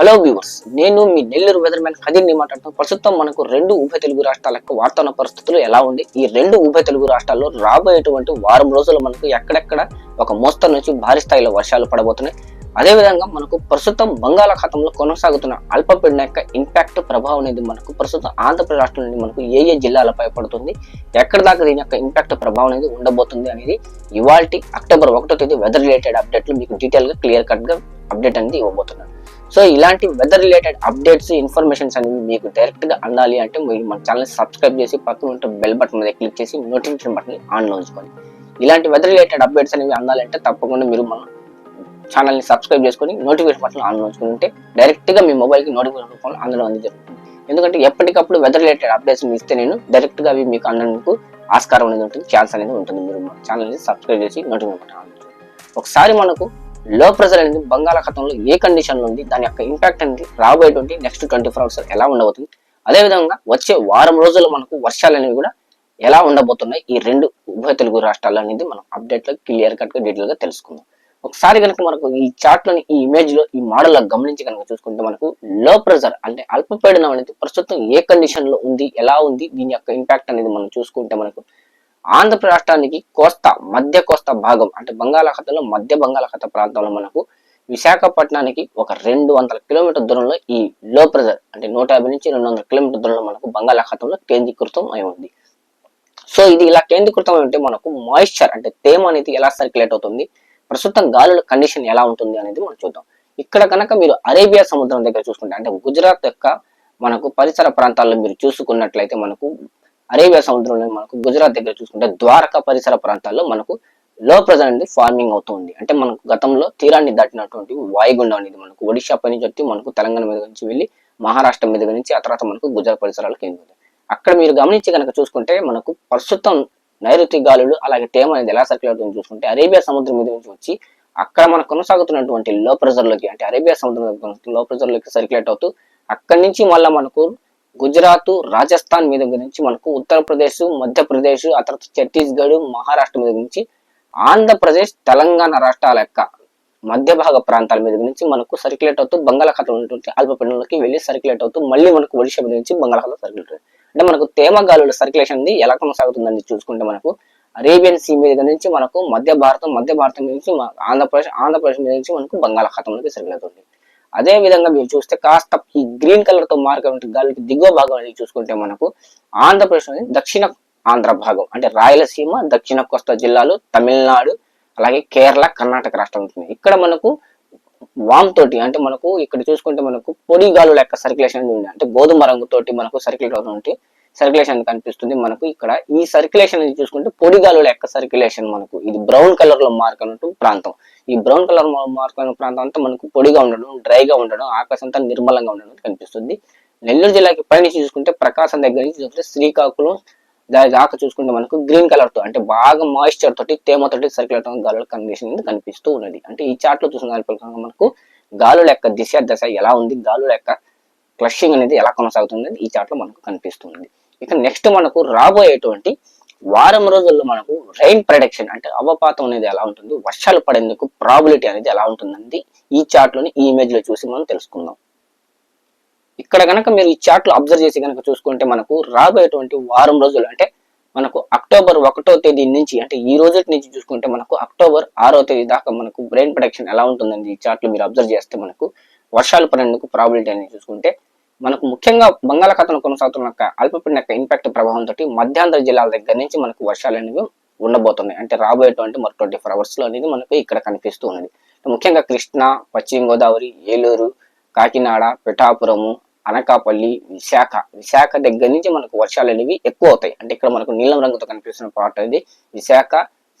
Hello viewers నేను మీ Nellore weather man ఖదీర్ని మాట్లాడుతాను ప్రస్తుతం మనకు రెండు ఉభయ తెలుగు రాష్ట్రాల యొక్క వాతావరణ పరిస్థితులు ఎలా ఉంది? ఈ రెండు ఉభయ తెలుగు రాష్ట్రాల్లో రాబోయేటువంటి వారం రోజులు మనకు ఎక్కడెక్కడ ఒక మోస్తరు నుంచి భారీ స్థాయిలో వర్షాలు పడబోతున్నాయి. అదేవిధంగా మనకు ప్రస్తుతం బంగాళాఖాతంలో కొనసాగుతున్న అల్పపీడన యొక్క ఇంపాక్ట్ ప్రభావం అనేది మనకు ప్రస్తుతం ఆంధ్రప్రదేశ్ రాష్ట్రం నుండి మనకు ఏ ఏ జిల్లాలపై పడుతుంది? ఎక్కడ దాకా దీని యొక్క ఇంపాక్ట్ ప్రభావం అనేది ఉండబోతుంది అనేది ఇవాల్టి అక్టోబర్ ఒకటో తేదీ వెదర్ రిలేటెడ్ అప్డేట్లు మీకు డీటెయిల్గా క్లియర్ కట్గా అప్డేట్ అనేది ఇవ్వబోతున్నాను. సో ఇలాంటి వెదర్ రిలేటెడ్ అప్డేట్స్ ఇన్ఫర్మేషన్స్ అనేవి మీకు డైరెక్ట్గా అందాలి అంటే మీరు మన ఛానల్ సబ్స్క్రైబ్ చేసి పక్కన ఉంటే బెల్ బటన్ మీద క్లిక్ చేసి నోటిఫికేషన్ బటన్ ఆన్లో ఉంచుకోండి. ఇలాంటి వెదర్ రిలేటెడ్ అప్డేట్స్ అనేవి అందాలంటే తప్పకుండా మీరు మన ఛానల్ని సబ్స్క్రైబ్ చేసుకొని నోటిఫికేషన్ బటన్ ఆన్ ఉంచుకుని ఉంటే డైరెక్ట్గా మీ మొబైల్కి నోటిఫికేషన్ రూపంలో అందడం అనేది జరుగుతుంది. ఎందుకంటే ఎప్పటికప్పుడు వెదర్ రిలేటెడ్ అప్డేట్స్ ఇస్తే నేను డైరెక్ట్గా అవి మీకు అందడానికి ఆస్కారం అనేది ఉంటుంది ఛాన్స్ అనేది ఉంటుంది. మీరు మన ఛానల్ని సబ్స్క్రైబ్ చేసి నోటిఫికేషన్ బటన్ ఆన్ ఒకసారి మనకు లో ప్రెజర్ అనేది బంగాళాఖాతంలో ఏ కండిషన్లో ఉంది దాని యొక్క ఇంపాక్ట్ అనేది రాబోయేటువంటి నెక్స్ట్ ట్వంటీ ఫోర్ అవర్స్ ఎలా ఉండబోతుంది? అదేవిధంగా వచ్చే వారం రోజులు మనకు వర్షాలు అనేవి కూడా ఎలా ఉండబోతున్నాయి? ఈ రెండు ఉభయ తెలుగు రాష్ట్రాలు అనేది మనం అప్డేట్లో క్లియర్ కట్గా డీటెయిల్గా తెలుసుకుందాం. ఒకసారి కనుక మనకు ఈ చార్ట్లోని ఈ ఇమేజ్లో ఈ మోడల్లో గమనించి కనుక చూసుకుంటే మనకు లో ప్రెజర్ అంటే అల్పపీడనం అనేది ప్రస్తుతం ఏ కండిషన్లో ఉంది ఎలా ఉంది దీని యొక్క ఇంపాక్ట్ అనేది మనం చూసుకుంటే మనకు ఆంధ్ర రాష్ట్రానికి కోస్తా మధ్య కోస్తా భాగం అంటే బంగాళాఖాతంలో మధ్య బంగాళాఖాత ప్రాంతంలో మనకు విశాఖపట్నానికి ఒక రెండు వందల కిలోమీటర్ దూరంలో ఈ లో ప్రెజర్ అంటే నూట యాభై నుంచి రెండు వందల కిలోమీటర్ దూరంలో మనకు బంగాళాఖాతంలో కేంద్రీకృతం అయి ఉంది. సో ఇది ఇలా కేంద్రీకృతం అంటే మనకు మాయిశ్చర్ అంటే తేమ అనేది ఎలా సర్క్యులేట్ అవుతుంది ప్రస్తుతం గాలుల కండిషన్ ఎలా ఉంటుంది అనేది మనం చూద్దాం. ఇక్కడ కనుక మీరు అరేబియా సముద్రం దగ్గర చూసుకుంటే అంటే గుజరాత్ యొక్క మనకు పరిసర ప్రాంతాల్లో మీరు చూసుకున్నట్లయితే మనకు అరేబియా సముద్రంలో మనకు గుజరాత్ దగ్గర చూసుకుంటే ద్వారకా పరిసర ప్రాంతాల్లో మనకు లో ప్రెజర్ అనేది ఫార్మింగ్ అవుతుంది. అంటే మనకు గతంలో తీరాన్ని దాటినటువంటి వాయుగుండం అనేది మనకు ఒడిశా పై నుంచి వచ్చి మనకు తెలంగాణ మీద నుంచి వెళ్ళి మహారాష్ట్ర మీద నుంచి ఆ తర్వాత మనకు గుజరాత్ పరిసరాలకు వెళ్ళింది అక్కడ మీరు గమనించి కనుక చూసుకుంటే మనకు ప్రస్తుతం నైరుతి గాలులు అలాగే తేమ అనేది ఎలా సర్క్యులేట్ అవుతుంది చూసుకుంటే అరేబియా సముద్రం మీద నుంచి వచ్చి అక్కడ మనకు కొనసాగుతున్నటువంటి లో ప్రెజర్లోకి అంటే అరేబియా సముద్రం లో ప్రెజర్లోకి సర్క్యులేట్ అవుతూ అక్కడి నుంచి మళ్ళీ మనకు గుజరాత్ రాజస్థాన్ మీద గురించి మనకు ఉత్తరప్రదేశ్ మధ్యప్రదేశ్ ఆ తర్వాత ఛత్తీస్గఢ్ మహారాష్ట్ర మీద గురించి ఆంధ్రప్రదేశ్ తెలంగాణ రాష్ట్రాల యొక్క మధ్య భాగ ప్రాంతాల మీద గురించి మనకు సర్క్యులేట్ అవుతూ బంగాళాఖాతం ఉన్నటువంటి అల్పపీడనంలోకి వెళ్ళి సర్క్యులేట్ అవుతూ మళ్ళీ మనకు ఒడిశా మీద నుంచి బంగాళాఖాతం సర్క్యులేట్ అవుతుంది. అంటే మనకు తేమ గాలుల సర్క్యులేషన్ ఎలా కొనసాగుతుందని చూసుకుంటే మనకు అరేబియన్ సీ మీద నుంచి మనకు మధ్య భారతం మధ్య భారతం నుంచి మన- ఆంధ్రప్రదేశ్ ఆంధ్రప్రదేశ్ మీద నుంచి మనకు బంగాళాఖాతంలోకి సర్క్యులేట్ అవుతుంది. అదే విధంగా మీరు చూస్తే కాస్త ఈ గ్రీన్ కలర్తో మార్క్ గాలికి దిగువ భాగం అనేది చూసుకుంటే మనకు ఆంధ్రప్రదేశ్ అనేది దక్షిణ ఆంధ్ర భాగం అంటే రాయలసీమ దక్షిణ కోస్తా జిల్లాలు తమిళనాడు అలాగే కేరళ కర్ణాటక రాష్ట్రం ఉంటుంది. ఇక్కడ మనకు వామ్ తోటి అంటే మనకు ఇక్కడ చూసుకుంటే మనకు పొడి గాలుల యొక్క సర్క్యులేషన్ ఉంది అంటే గోధుమ రంగు తోటి మనకు సర్క్యులేట్ అవుతుంది సర్క్యులేషన్ కనిపిస్తుంది మనకు. ఇక్కడ ఈ సర్క్యులేషన్ చూసుకుంటే పొడి గాలుల యొక్క సర్క్యులేషన్ మనకు. ఇది బ్రౌన్ కలర్లో మార్క్ అన్నట్టు ప్రాంతం. ఈ బ్రౌన్ కలర్ మార్క్ అయిన ప్రాంతం అంతా మనకు పొడిగా ఉండడం డ్రైగా ఉండడం ఆకాశం అంతా నిర్మలంగా ఉండడం కనిపిస్తుంది. నెల్లూరు జిల్లాకి పైన చూసుకుంటే ప్రకాశం దగ్గర నుంచి చూస్తే శ్రీకాకుళం దాని దాకా చూసుకుంటే మనకు గ్రీన్ కలర్తో అంటే బాగా మాయిశ్చర్ తోటి తేమ తోటి సర్క్యులేట్ గాలుల కండిషన్ కనిపిస్తూ ఉన్నది. అంటే ఈ చార్ట్లో చూసిన దాని ప్రకారం మనకు గాలుల యొక్క దిశ దశ ఎలా ఉంది గాలుల యొక్క క్లషింగ్ అనేది ఎలా కొనసాగుతుంది ఈ చార్ట్లో మనకు కనిపిస్తుంది ఇక నెక్స్ట్ మనకు రాబోయేటువంటి వారం రోజుల్లో మనకు రైన్ ప్రొడక్షన్ అంటే అవపాతం అనేది ఎలా ఉంటుంది వర్షాలు పడేందుకు ప్రాబిలిటీ అనేది ఎలా ఉంటుందండి ఈ చార్ట్లోని ఈ ఇమేజ్లో చూసి మనం తెలుసుకుందాం. ఇక్కడ కనుక మీరు ఈ చార్ట్లో అబ్జర్వ్ చేసి కనుక చూసుకుంటే మనకు రాబోయేటువంటి వారం రోజులు అంటే మనకు అక్టోబర్ ఒకటో తేదీ నుంచి అంటే ఈ రోజు నుంచి చూసుకుంటే మనకు అక్టోబర్ ఆరో తేదీ దాకా మనకు బ్రెయిన్ ప్రొడక్షన్ ఎలా ఉంటుందండి ఈ చార్ట్లో మీరు అబ్జర్వ్ చేస్తే మనకు వర్షాలు పడేందుకు ప్రాబిలిటీ అనేది చూసుకుంటే మనకు ముఖ్యంగా బంగాళాఖాతంలో కొనసాగుతున్న అల్పపీడన యొక్క ఇంపాక్ట్ ప్రభావం తోటి మధ్యాంధ్ర జిల్లాల దగ్గర నుంచి మనకు వర్షాలు అనేవి ఉండబోతున్నాయి. అంటే రాబోయేటువంటి మరో ట్వంటీ ఫోర్ అవర్స్లో అనేది మనకు ఇక్కడ కనిపిస్తూ ఉన్నది. ముఖ్యంగా కృష్ణా పశ్చిమ గోదావరి ఏలూరు కాకినాడ పిఠాపురము అనకాపల్లి విశాఖ. విశాఖ దగ్గర నుంచి మనకు వర్షాలు అనేవి ఎక్కువ అవుతాయి. అంటే ఇక్కడ మనకు నీలం రంగుతో కనిపిస్తున్న పాట ఇది విశాఖ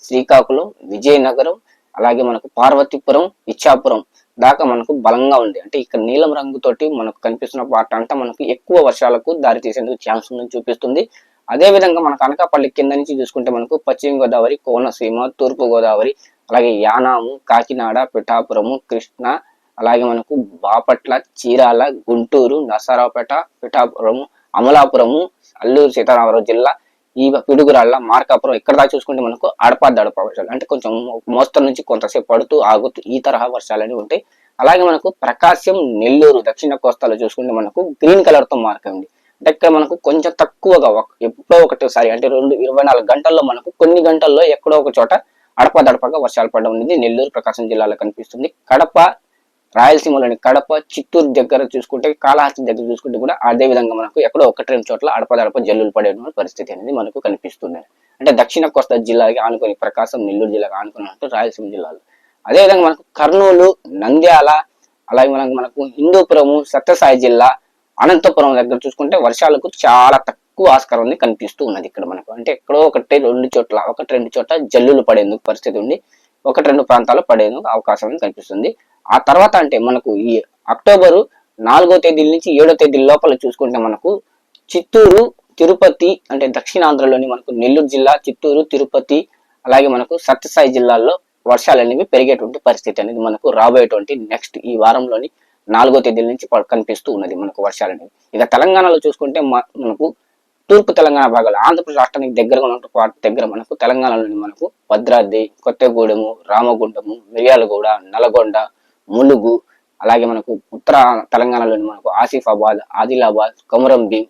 శ్రీకాకుళం విజయనగరం అలాగే మనకు పార్వతీపురం ఇచ్చాపురం దాకా మనకు బలంగా ఉంది. అంటే ఇక్కడ నీలం రంగుతోటి మనకు కనిపిస్తున్న పాట అంతా మనకు ఎక్కువ వర్షాలకు దారి తీసేందుకు ఛాన్స్ ఉందని చూపిస్తుంది. అదేవిధంగా మనకు అనకాపల్లి కింద నుంచి చూసుకుంటే మనకు పశ్చిమ గోదావరి కోనసీమ తూర్పు గోదావరి అలాగే యానాము కాకినాడ పిఠాపురము కృష్ణ అలాగే మనకు బాపట్ల చీరాల గుంటూరు నరసరావుపేట పిఠాపురము అమలాపురము అల్లూరు సీతారామరావు జిల్లా ఈ పిడుగురాళ్ళ మార్కాపురం ఇక్కడ దాకా చూసుకుంటే మనకు అడపాదడప వర్షాలు అంటే కొంచెం మోస్తరు నుంచి కొంతసేపు పడుతూ ఆగుతూ ఈ తరహా వర్షాలు అనేవి ఉంటాయి. అలాగే మనకు ప్రకాశం నెల్లూరు దక్షిణ కోస్తాలో చూసుకుంటే మనకు గ్రీన్ కలర్తో మార్క్ ఉంది. అంటే ఇక్కడ మనకు కొంచెం తక్కువగా ఒక- ఎప్పుడో ఒకటిసారి అంటే రెండు ఇరవై నాలుగు గంటల్లో మనకు కొన్ని గంటల్లో ఎక్కడో ఒక చోట అడపదడపగా వర్షాలు పడడం అనేది నెల్లూరు ప్రకాశం జిల్లాలో కనిపిస్తుంది. కడప రాయలసీమలోని కడప చిత్తూరు దగ్గర చూసుకుంటే కాళహస్తి దగ్గర చూసుకుంటే కూడా అదే విధంగా మనకు ఎక్కడో ఒకటి రెండు చోట్ల అడపదడప జల్లులు పడే పరిస్థితి అనేది మనకు కనిపిస్తుంది అంటే దక్షిణ కోస్తా జిల్లాకి ఆనుకొని ప్రకాశం నెల్లూరు జిల్లాకి ఆనుకున్నట్టు రాయలసీమ జిల్లాలో. అదేవిధంగా మనకు కర్నూలు నంద్యాల అలాగే మనకు మనకు హిందూపురము సత్యసాయి జిల్లా అనంతపురం దగ్గర చూసుకుంటే వర్షాలకు చాలా తక్కువ ఆస్కారం ఉంది కనిపిస్తూ ఉన్నది ఇక్కడ మనకు. అంటే ఎక్కడో ఒకటి రెండు చోట్ల ఒకటి రెండు చోట్ల జల్లులు పడేందుకు పరిస్థితి ఉంది. ఒకటి రెండు ప్రాంతాల్లో పడేందుకు అవకాశం కనిపిస్తుంది. ఆ తర్వాత అంటే మనకు ఈ అక్టోబరు నాలుగో తేదీ నుంచి ఏడో తేదీ లోపల చూసుకుంటే మనకు చిత్తూరు తిరుపతి అంటే దక్షిణాంధ్రలోని మనకు నెల్లూరు జిల్లా చిత్తూరు తిరుపతి అలాగే మనకు సత్యసాయి జిల్లాల్లో వర్షాలు అనేవి పెరిగేటువంటి పరిస్థితి అనేది మనకు రాబోయేటువంటి నెక్స్ట్ ఈ వారంలోని నాలుగో తేదీ నుంచి కనిపిస్తూ ఉన్నది మనకు వర్షాలు అనేవి. ఇక తెలంగాణలో చూసుకుంటే మనకు తూర్పు తెలంగాణ భాగాలు ఆంధ్రప్రదేశ్ రాష్ట్రానికి దగ్గరగా ఉన్న దగ్గర మనకు తెలంగాణలోని మనకు భద్రాద్రి కొత్తగూడెము రామగుండము మిర్యాలగూడ నల్గొండ ములుగు అలాగే మనకు ఉత్తర తెలంగాణలోని మనకు ఆసిఫాబాద్ ఆదిలాబాద్ కొమరం భీం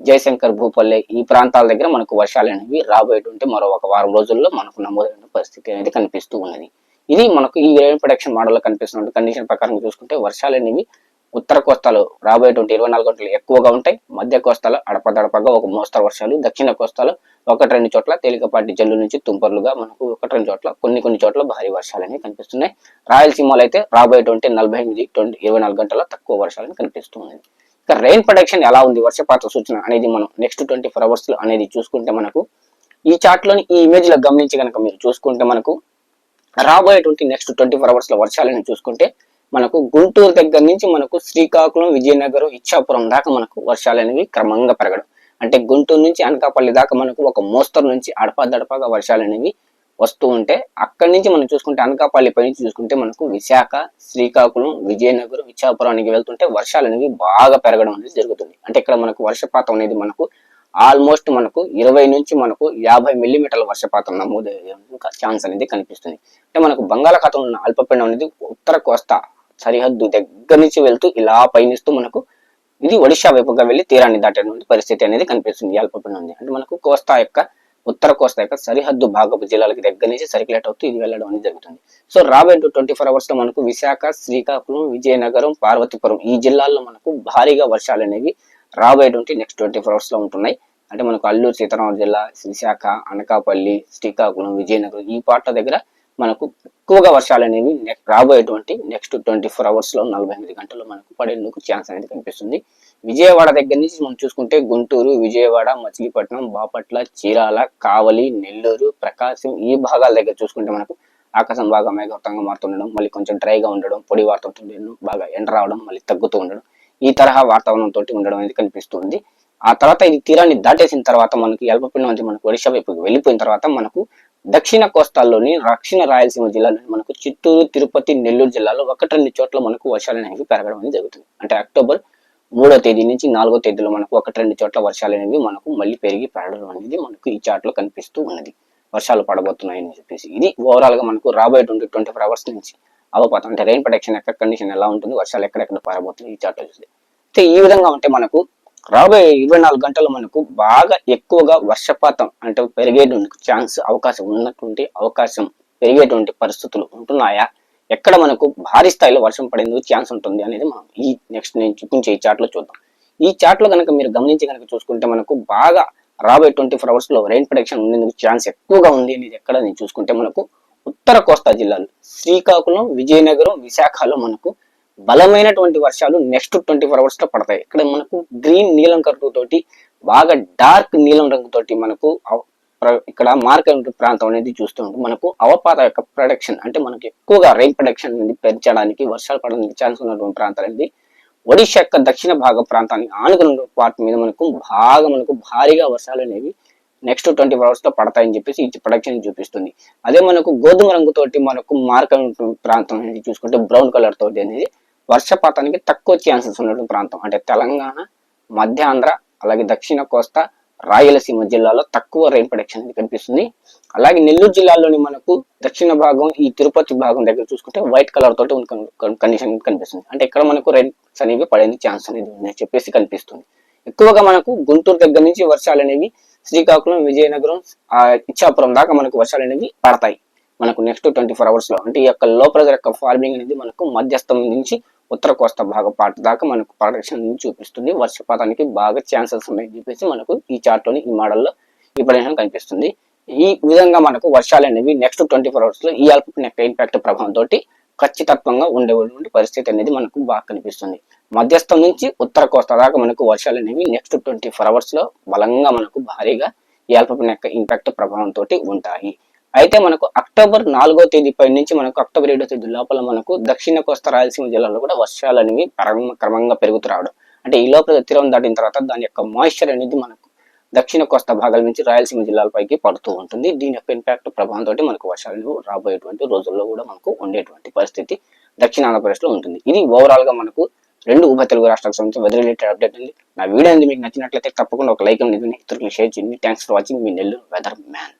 జయశంకర్ భూపల్లె ఈ ప్రాంతాల దగ్గర మనకు వర్షాలు అనేవి రాబోయేటువంటి మరో ఒక వారం రోజుల్లో మనకు నమోదైన పరిస్థితి అనేది కనిపిస్తూ ఉన్నది. ఇది మనకు ఈ రైన్ ప్రొడక్షన్ మోడల్లో కనిపిస్తున్న కండిషన్ ప్రకారం చూసుకుంటే వర్షాలు అనేవి ఉత్తర కోస్తాలో రాబోయేటువంటి ఇరవై నాలుగు గంటలు ఎక్కువగా ఉంటాయి. మధ్య కోస్తాలో అడపదడపగా ఒక మోస్తరు వర్షాలు దక్షిణ కోస్తాలో ఒకటి రెండు చోట్ల తేలికపాటి జల్లు నుంచి తుంపర్లుగా మనకు ఒకటి రెండు చోట్ల కొన్ని కొన్ని చోట్ల భారీ వర్షాలు అనేవి కనిపిస్తున్నాయి. రాయలసీమలో అయితే రాబోయేటువంటి నలభై ఎనిమిది ట్వంటీ ఇరవై నాలుగు గంటల తక్కువ వర్షాలు కనిపిస్తుంది ఇక రెయిన్ ప్రొడక్షన్ ఎలా ఉంది? వర్షపాత సూచన అనేది మనం నెక్స్ట్ ట్వంటీ ఫోర్ అవర్స్లో అనేది చూసుకుంటే మనకు ఈ చార్ట్లోని ఈ ఇమేజ్లో గమనించి కనుక మీరు చూసుకుంటే మనకు రాబోయేటువంటి నెక్స్ట్ ట్వంటీ ఫోర్ అవర్స్లో వర్షాలను చూసుకుంటే మనకు గుంటూరు దగ్గర నుంచి మనకు శ్రీకాకుళం విజయనగరం ఇచ్చాపురం దాకా మనకు వర్షాలు అనేవి క్రమంగా పెరగడం. అంటే గుంటూరు నుంచి అనకాపల్లి దాకా మనకు ఒక మోస్తరు నుంచి అడపాదడపాగా వర్షాలు అనేవి వస్తూ ఉంటే అక్కడి నుంచి మనం చూసుకుంటే అనకాపల్లి పై నుంచి చూసుకుంటే మనకు విశాఖ శ్రీకాకుళం విజయనగరం ఇచ్చాపురానికి వెళ్తుంటే వర్షాలు అనేవి బాగా పెరగడం అనేది జరుగుతుంది. అంటే ఇక్కడ మనకు వర్షపాతం అనేది మనకు ఆల్మోస్ట్ మనకు ఇరవై నుంచి మనకు యాభై మిల్లీమీటర్ల వర్షపాతం నమోదు ఛాన్స్ అనేది కనిపిస్తుంది. అంటే మనకు బంగాళాఖాతంలో ఉన్న అల్పపీడనం అనేది ఉత్తర కోస్తా సరిహద్దు దగ్గర నుంచి వెళ్తూ ఇలా పయనిస్తూ మనకు ఇది ఒడిశా వైపుగా వెళ్ళి తీరాన్ని దాటేటువంటి పరిస్థితి అనేది కనిపిస్తుంది అల్పపీడనం ఉంది అంటే మనకు కోస్తా యొక్క ఉత్తర కోస్తా యొక్క సరిహద్దు భాగపు జిల్లాలకి దగ్గర నుంచి సర్క్యులేట్ అవుతూ ఇది వెళ్ళడం అనేది జరుగుతుంది. సో రాబోయే ట్వంటీ ఫోర్ అవర్స్లో మనకు విశాఖ శ్రీకాకుళం విజయనగరం పార్వతీపురం ఈ జిల్లాల్లో మనకు భారీగా వర్షాలు అనేవి రాబోయేటువంటి నెక్స్ట్ ట్వంటీ ఫోర్ అవర్స్లో ఉంటున్నాయి. అంటే మనకు అల్లూరు సీతారామరాజు జిల్లా విశాఖ అనకాపల్లి శ్రీకాకుళం విజయనగరం ఈ పాట దగ్గర మనకు ఎక్కువగా వర్షాలు అనేవి నెక్స్ట్ రాబోయేటువంటి నెక్స్ట్ ట్వంటీ ఫోర్ అవర్స్లో నలభై ఎనిమిది గంటల్లో మనకు పడేందుకు ఛాన్స్ అనేది కనిపిస్తుంది. విజయవాడ దగ్గర నుంచి మనం చూసుకుంటే గుంటూరు విజయవాడ మచిలీపట్నం బాపట్ల చీరాల కావలి నెల్లూరు ప్రకాశం ఈ భాగాల దగ్గర చూసుకుంటే మనకు ఆకాశం బాగా మేఘవృతంగా మారుతుండడం మళ్ళీ కొంచెం డ్రైగా ఉండడం పొడి వాడుతుండడం బాగా ఎండ రావడం మళ్ళీ తగ్గుతూ ఉండడం ఈ తరహా వాతావరణం తోటి ఉండడం అనేది కనిపిస్తుంది. ఆ తర్వాత ఇది తీరాన్ని దాటేసిన తర్వాత మనకి అల్పపీడనం నుంచి మనకు ఒడిశా వైపుకి వెళ్ళిపోయిన తర్వాత మనకు దక్షిణ కోస్తాల్లోని దక్షిణ రాయలసీమ జిల్లాలోని మనకు చిత్తూరు తిరుపతి నెల్లూరు జిల్లాలో ఒకటి రెండు చోట్ల మనకు వర్షాలు అనేవి పెరగడం అనేది జరుగుతుంది. అంటే అక్టోబర్ మూడో తేదీ నుంచి నాలుగో తేదీలో మనకు ఒకటి రెండు చోట్ల వర్షాలు అనేవి మనకు మళ్ళీ పెరిగి పెరగడం అనేది మనకు ఈ చార్ట్ కనిపిస్తూ ఉన్నది. వర్షాలు పడబోతున్నాయని చెప్పేసి. ఇది ఓవరాల్గా మనకు రాబోయే ట్వంటీ ట్వంటీ ఫోర్ అవర్స్ నుంచి అవపోతాం. అంటే రెయిన్ ప్రొటెక్షన్ ఎక్కడ కండిషన్ ఎలా ఉంటుంది వర్షాలు ఎక్కడెక్కడ పారబోతుంది ఈ చార్ట్ చూసి చూస్తే. అయితే ఈ విధంగా ఉంటే మనకు రాబోయే ఇరవై నాలుగు గంటలు మనకు బాగా ఎక్కువగా వర్షపాతం అంటే పెరిగేటువంటి ఛాన్స్ అవకాశం ఉన్నటువంటి అవకాశం పెరిగేటువంటి పరిస్థితులు ఉంటున్నాయా? ఎక్కడ మనకు భారీ స్థాయిలో వర్షం పడేందుకు ఛాన్స్ ఉంటుంది అనేది మనం ఈ నెక్స్ట్ నేను చూపించే ఈ చాట్లో చూద్దాం. ఈ చాట్లో కనుక మీరు గమనించి కనుక చూసుకుంటే మనకు బాగా రాబోయే ట్వంటీ ఫోర్ అవర్స్లో రెయిన్ ప్రొడక్షన్ ఉండేందుకు ఛాన్స్ ఎక్కువగా ఉంది అనేది ఎక్కడ నేను చూసుకుంటే మనకు ఉత్తర కోస్తా జిల్లాలు శ్రీకాకుళం విజయనగరం విశాఖలో మనకు బలమైనటువంటి వర్షాలు నెక్స్ట్ ట్వంటీ ఫోర్ అవర్స్లో పడతాయి. ఇక్కడ మనకు గ్రీన్ నీలం కరువు తోటి బాగా డార్క్ నీలం రంగు తోటి మనకు అవ- ప్ర- ఇక్కడ మార్కెట్ ప్రాంతం అనేది చూస్తుంటే మనకు అవపాత యొక్క ప్రొడక్షన్ అంటే మనకు ఎక్కువగా రెయిన్ ప్రొడక్షన్ అనేది పెంచడానికి వర్షాలు పడడానికి ఛాన్స్ ఉన్నటువంటి ప్రాంతాలు అనేది ఒడిశా యొక్క దక్షిణ భాగ ప్రాంతాన్ని ఆనుకున్న వాటి మీద మనకు బాగా మనకు భారీగా వర్షాలు అనేవి నెక్స్ట్ ట్వంటీ ఫోర్ అవర్స్తో పడతాయని చెప్పేసి ఈ ప్రొడక్షన్ చూపిస్తుంది. అదే మనకు గోధుమ రంగుతోటి మనకు మార్కెట్ ప్రాంతం అనేది చూసుకుంటే బ్రౌన్ కలర్ తోటి అనేది వర్షపాతానికి తక్కువ ఛాన్సెస్ ఉన్నటువంటి ప్రాంతం. అంటే తెలంగాణ మధ్యాంధ్ర అలాగే దక్షిణ కోస్తా రాయలసీమ జిల్లాలో తక్కువ రైన్ ప్రొడక్షన్ అనేది కనిపిస్తుంది. అలాగే నెల్లూరు జిల్లాలోని మనకు దక్షిణ భాగం ఈ తిరుపతి భాగం దగ్గర చూసుకుంటే వైట్ కలర్ తోటి కండిషన్ కనిపిస్తుంది. అంటే ఇక్కడ మనకు రైన్స్ అనేవి పడే ఛాన్స్ అనేది ఉందని చెప్పేసి కనిపిస్తుంది. ఎక్కువగా మనకు గుంటూరు దగ్గర నుంచి వర్షాలు అనేవి శ్రీకాకుళం విజయనగరం ఆ ఇచ్చాపురం దాకా మనకు వర్షాలు అనేవి పడతాయి. మనకు నెక్స్ట్ ట్వంటీ ఫోర్ అవర్స్లో అంటే ఈ యొక్క లో ప్రెజర్ యొక్క ఫార్మింగ్ అనేది మనకు మధ్యస్థం నుంచి ఉత్తర కోస్తా భాగ పార్ట్ దాకా మనకు ప్రొడక్షన్ నుంచి చూపిస్తుంది. వర్షపాతానికి బాగా ఛాన్సెస్ ఉన్నాయని చెప్పేసి మనకు ఈ చార్ట్లోని ఈ మోడల్లో ఈ ప్రదేశం కనిపిస్తుంది. ఈ విధంగా మనకు వర్షాలు అనేవి నెక్స్ట్ ట్వంటీ ఫోర్ అవర్స్లో ఈ అల్ప ఇంపాక్ట్ ప్రభావం తోటి ఖచ్చితత్వంగా ఉండేటువంటి పరిస్థితి అనేది మనకు బాగా కనిపిస్తుంది. మధ్యస్థం నుంచి ఉత్తర కోస్తా దాకా మనకు వర్షాలు అనేవి నెక్స్ట్ ట్వంటీ ఫోర్ అవర్స్లో బలంగా మనకు భారీగా ఈ అల్పపీడన యొక్క ఇంపాక్ట్ ప్రభావం తోటి ఉంటాయి. అయితే మనకు అక్టోబర్ నాలుగో తేదీ పై నుంచి మనకు అక్టోబర్ ఏడో తేదీ లోపల మనకు దక్షిణ కోస్తా రాయలసీమ జిల్లాలో కూడా వర్షాలు అనేవి క్రమంగా పెరుగుతూ రావడం. అంటే ఈ లోపల తీరం దాటిన తర్వాత దాని యొక్క మాయిశ్చర్ అనేది మనకు దక్షిణ కోస్తా భాగాల నుంచి రాయలసీమ జిల్లాలపైకి పడుతూ ఉంటుంది. దీని యొక్క ఇంపాక్ట్ ప్రభావంతో మనకు వర్షాలు రాబోయేటువంటి రోజుల్లో కూడా మనకు ఉండేటువంటి పరిస్థితి దక్షిణ ఆంధ్రప్రదేశ్లో ఉంటుంది. ఇది ఓవరాల్గా మనకు రెండు ఉభయ తెలుగు రాష్ట్రాలకు సంబంధించి వెదర్ రిలేటెడ్ అప్డేట్ ఉంది. నా వీడియో మీకు నచ్చినట్లయితే తప్పకుండా ఒక లైక్ అనేది ఇతరులకు షేర్ చేయండి. థ్యాంక్స్ ఫర్ వాచింగ్ మీ నెల్లూరు వెదర్ మ్యాన్